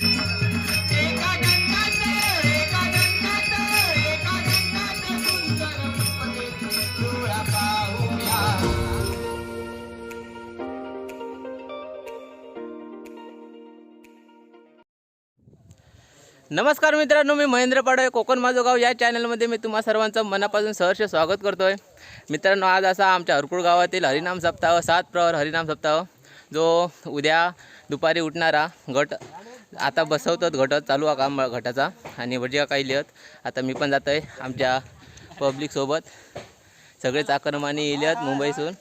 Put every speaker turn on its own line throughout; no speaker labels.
नमस्कार मित्रांनो मी महेंद्र पाडवे कोकण माझं गाव. या चॅनलमध्ये मी तुम्हा सर्वांचं मनापासून सहर्ष स्वागत करतोय. मित्रांनो आज असा आमच्या हरकुळ गावातील हरिनाम सप्ताह सात प्रहर हरिनाम सप्ताह जो उद्या दुपारी उठणारा गट आता बसवतात गट चालू आहे काम घटाचा आणि भटिका काही लिहत. आता मी पण जातो आहे आमच्या पब्लिकसोबत सगळे चाकरमानी येल्यात मुंबईसून.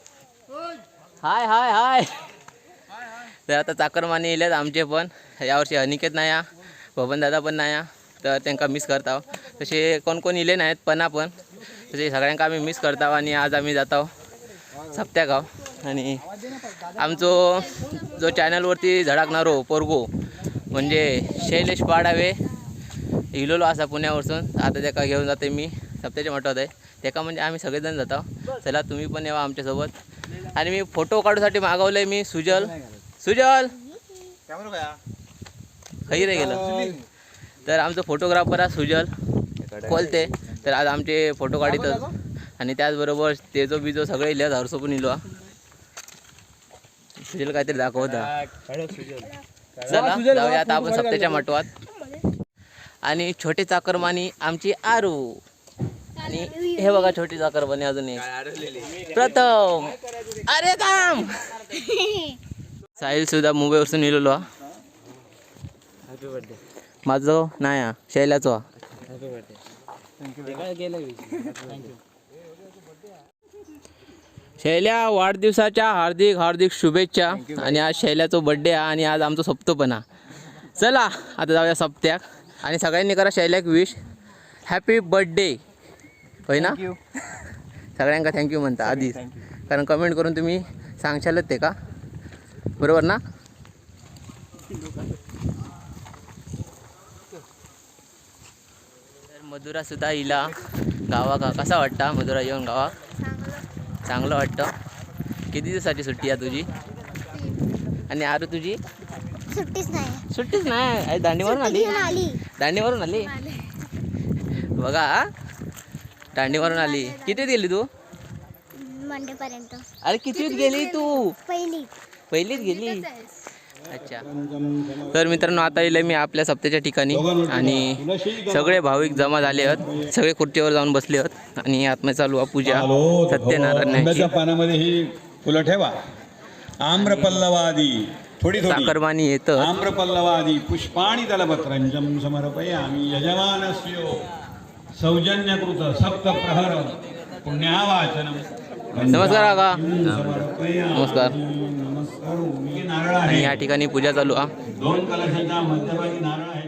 हाय हाय हाय. तर आता चाकरमानी येल्यात आमचे पण. यावर्षी अनिकेत नाही हा, बबन दादा पण नाही हा. तर त्यांना मिस करताव तसे कोण कोण इले नाहीत पण पण तसे सगळ्यांका आम्ही मिस करताव आणि आज आम्ही जातो सप्त्या गाव. आणि आमचो जो चॅनलवरती झडाकणारो पोरगो म्हणजे शैलेश पाडावे इलोलो असा पुण्यावरसून. आता त्याका घेऊन जाते मी. सप्त्याच्या म्हटवत आहे. त्याका म्हणजे आम्ही सगळेजण जातो. चला तुम्ही पण यावा आमच्यासोबत. आणि मी फोटो काढूसाठी मागवलं आहे मी सुजल. सुजल! खैर रे गेलं. तर आमचं फोटोग्राफर आहे सुजल. खोलते. तर आज आमचे फोटो काढितच. आणि त्याचबरोबर तेजो बिजो सगळे इले हरसो पण इलो. सुजल काहीतरी दाखवता चला जाऊया आता आपण सप्त्याच्या मटवात आणि छोटे चाकरमानी आमची आरू. आणि हे बघा छोटी चाकरमानी अजून एक. प्रथम. अरे थांब. साहिल सुद्धा मुंबईवरसून इलेलो हा. माझं नाही हा शैलाचो. हा. शैल्या वाढदिवसाच्या हार्दिक हार्दिक शुभेच्छा. आणि आज शैल्याचा बड्डे हा आणि आज आमचा सप्तो पण हा चला आता जाऊया सप्त्याक. आणि सगळ्यांनी करा शैल्याक विश हॅपी बर्थडे होय ना? सगळ्यांका थँक्यू म्हणता आधीच. कारण कमेंट करून तुम्ही सांगशालच ते का? बरोबर ना? तर मधुरा सुद्धा इला. गावा का कसा वाटता मधुरा येऊन गावा चांगलं वाटतं. किती दिवसाची सुट्टी आहे तुझी? आणि आरू तुझी?
सुट्टीच नाही.
सुट्टीच नाही. दांडीवरून आली? दांडीवरून आली? बघा दांडीवरून आली. कितीत गेली तू?
मंडे पर्यंत
अरे कितीत गेली तू?
पहिली
पहिलीच गेली? अच्छा. तर मित्रांनो आता येईल मी आपल्या सप्त्याच्या ठिकाणी आणि सगळे भाविक जमा झाले आहेत. सगळे खुर्चीवर जाऊन बसले आहेत. आणि आत्मा चालू आहे पूजा
आलो
सत्यनारायणाची.
आंब्याच्या पानामध्ये ही फुलं ठेवा. आम्रपल्लवादी थोडी थोडी.
साखरमानी येतं.
आम्रपल्लवादी पुष्पाणि दलपत्रंजम समर्पयामि यजमानस्यो. सौजन्यकृत सप्तप्रहर पुण्यावाचनम.
नमस्कार काका.
समर्पयामि.
नमस्कार. आणि या ठिकाणी पूजा चालू हा.
दोन कलशाच्या मध्यभागी नारळ आहे.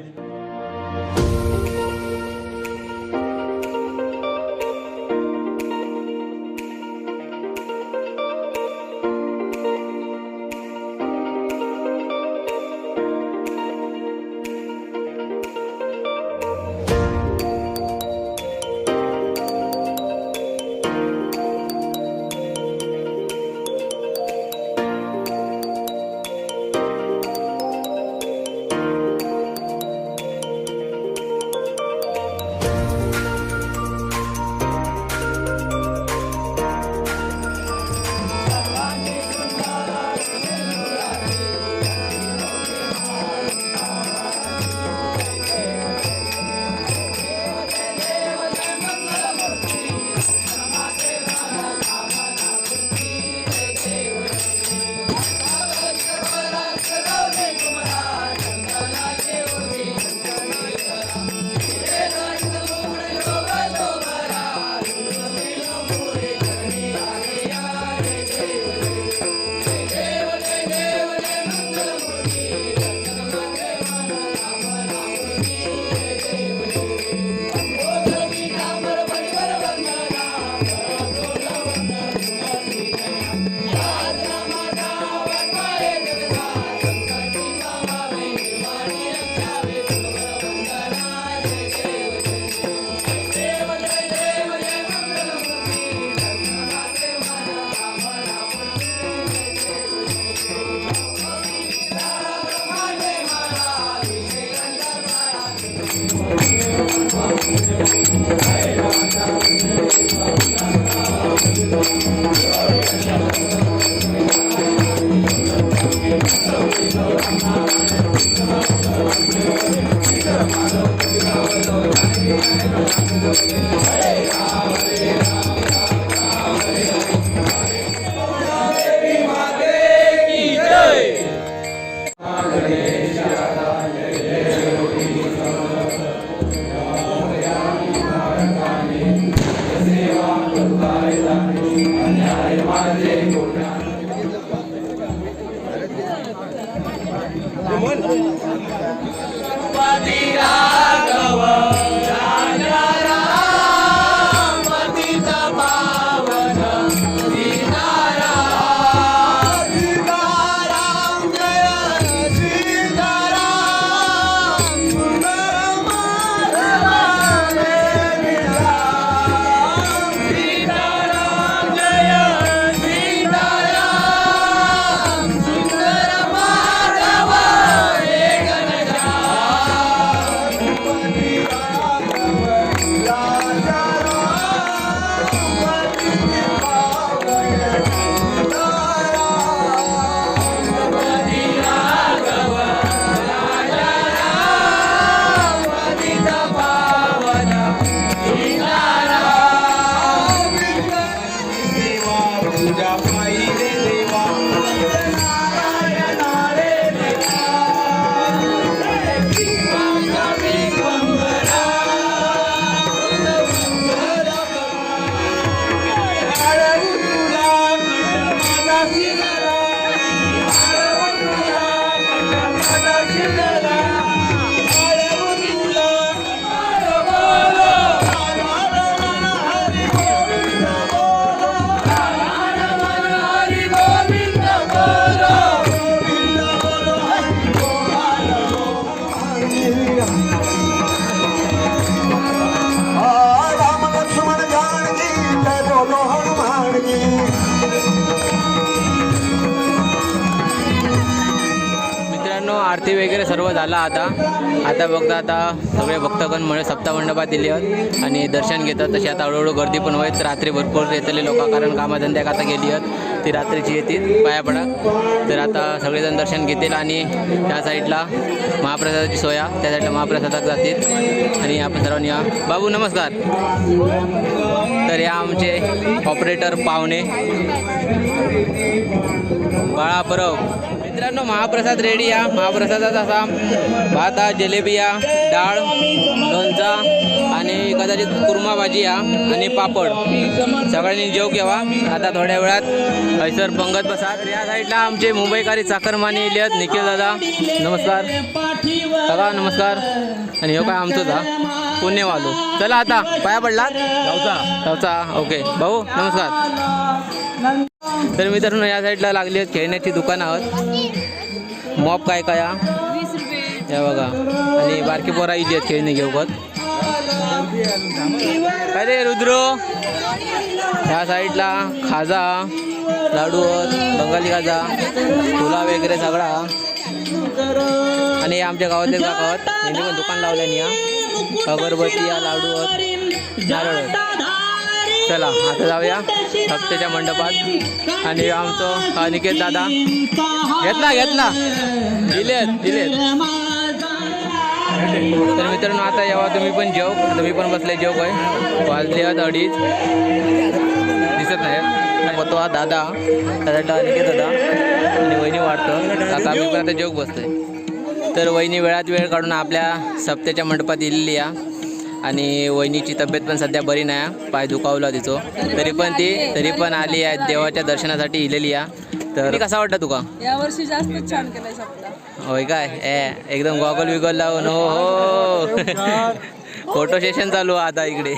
झाला आता. आता बघता आता सगळे भक्तगण म्हणजे सप्तामंडपात दिले आहेत आणि दर्शन घेतात. तशी आता हळूहळू गर्दी पण होईल. रात्री भरपूर येतले लोक कारण कामाधंद्याक आता गेली आहेत. ती रात्रीची येतील पाया पडा. तर आता सगळेजण दर्शन घेतील आणि त्या साईडला महाप्रसादाची सोया त्या साईडला महाप्रसादात जातील. आणि आपण सर्वांनी या. बाबू नमस्कार. तर या आमचे ऑपरेटर पाहुणे. बाळा परब. मित्रांनो महाप्रसाद रेडी या. महाप्रसादात असा भात हा डाळ लोणचा आणि कदाचित कुर्मा भाजी या आणि पापड. सगळ्यांनी जेव घ्यावा. आता थोड्या वेळात हैसर पंगत बसा तर या साईडला आमचे मुंबईकारी चाकरमानी येले आहेत निखिल दादा. नमस्कार. दादा नमस्कार. आणि हो काय आमचंच हा पुण्यवालो. चला आता पाया पडलात गावचा ओके. भाऊ नमस्कार. तर मित्रांनो या साईडला लागली आहेत खेळण्याची दुकानं आहोत मॉप काय काय? या बघा. आणि बारकी पोरा इली आहेत खेळणी घेऊकत काय रे रुद्रो? या साईडला खाजा. लाडू बंगाली गाजा फुला वगैरे सगळा. आणि आमच्या गावातले काका यांनी पण दुकान लावल्यानी या. अगरबत्ती या लाडू नारळ. चला आता जाऊया हप्त्याच्या मंडपात. आणि आमचं अनिकेत दादा. घेतला घेतला दिलेत दिलेत. तर मित्रांनो आता यावा तुम्ही पण जेव. तुम्ही पण बसले जेव काय. वाजले आहेत अडीच. दिसत नाही. तो हा दादा. दादा अनिकेत दादा आणि वहिनी वाटतं काका मी पण आता जेव बसतोय. तर वहिनी वेळात वेळ काढून आपल्या सप्त्याच्या मंडपात दिलेली या. आणि वहिनीची तब्येत पण सध्या बरी नाही पाय दुखावला तिचो. तरी पण ती तरी पण आली आहे देवाच्या दर्शनासाठी इलेली या. तर कसा वाटतं तुका?
या वर्षी जास्त छान
होय काय? ए एकदम गॉगल विगल लावून हो हो. फोटो सेशन चालू आहे आता इकडे.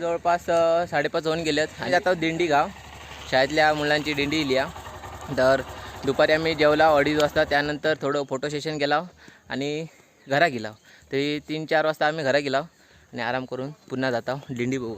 जवळपास साडेपाच होऊन गेलेत. आणि आता दिंडी गाव. शाळेतल्या मुलांची दिंडी इली तर दुपारी आम्ही जेवला अडीच वाजता त्यानंतर थोडं फोटो सेशन केला आणि घरा गेला. तरी तीन चार वाजता आम्ही घरा गेला आणि आराम करून पुन्हा जाता दिंडी बघू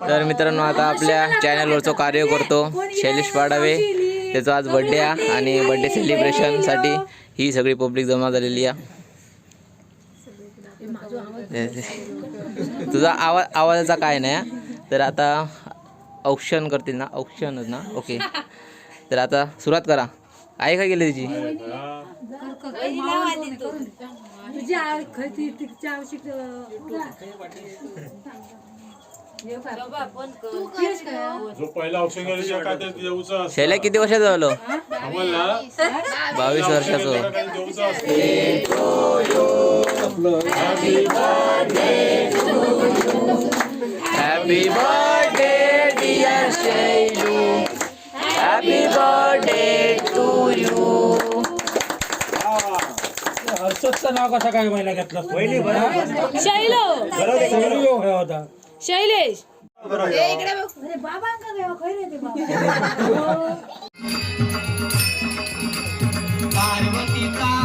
तर मित्रांनो आता आपल्या चॅनलवरचं कार्य करतो शैलेश पाडावे. त्याचा आज बड्डे आहे आणि बड्डे सेलिब्रेशनसाठी ही सगळी पब्लिक जमा झालेली आहे तुझा आवाज आवाजाचा काय नाही तर आता औक्षण करतील ना औक्षणच ना ओके तर आता सुरुवात करा. आहे का गेली तिची?
जो पहिला ऑप्शन गेला काय ते देऊचं असतं?
शैल्या किती वर्षाचं झालं? बावीस वर्षाचं.
काय देऊचं असतं?
Happy birthday dear Shailu happy birthday to you
हर्षदचं नाव कसं काय महिला घेतलं? पहिली
शैलो.
होता
शैलेश!
नमस्कार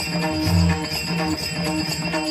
Thank you.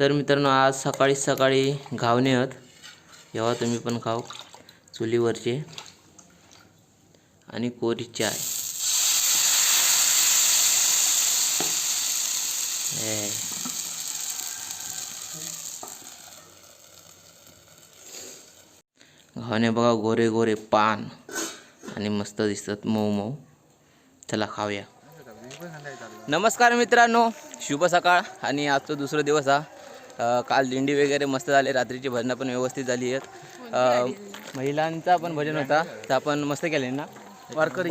तर मित्रांनो आज सकाळी सकाळी घावणे आहेत. जेव्हा तुम्ही पण खाऊ. चुलीवरचे. आणि कोरी चाय. घावणे बघा गोरे गोरे पान. आणि मस्त दिसतात मऊ मऊ. चला खाऊया. नमस्कार मित्रांनो शुभ सकाळ. आणि आजचा दुसरा दिवस हा. काल दिंडी वगैरे मस्त झाले रात्रीची भजनं पण व्यवस्थित झाली आहेत. महिलांचा पण भजन होता तर आपण मस्त केले ना? वारकरी.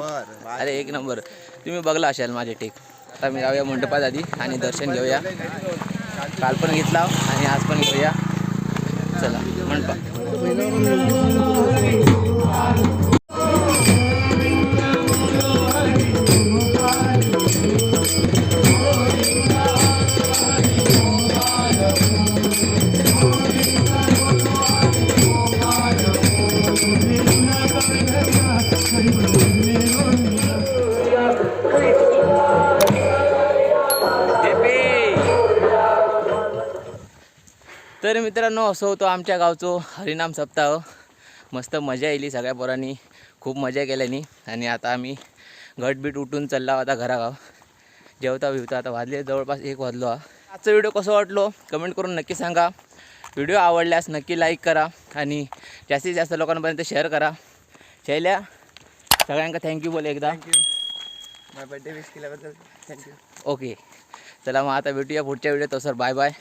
अरे एक नंबर. तुम्ही बघला असाल माझे टेक आता मी जाऊया मंडपात आधी आणि दर्शन घेऊया. काल पण घेतला आणि आज पण घेऊया. चला मंडपा. तर मित्रांनो असं होतं आमच्या गावचं हरिनाम सप्ताह. मस्त मजा येईल सगळ्या पोरांनी. खूप मजा केल्यानी आणि आता आम्ही गटबीट उठून चालला आता घरागाव. जेवता बिवता आता वाजले जवळपास एक वाजलो हा. आजचा व्हिडिओ कसं वाटलो? कमेंट करून नक्की सांगा. व्हिडिओ आवडल्यास नक्की लाईक करा आणि जास्तीत जास्त लोकांपर्यंत शेअर करा. शैल्या सगळ्यांका थँक्यू बोल एकदा.
बर्थडे विश केल्याबद्दल थँक्यू
ओके चला मग आता भेटूया पुढच्या व्हिडिओत. Sir bye bye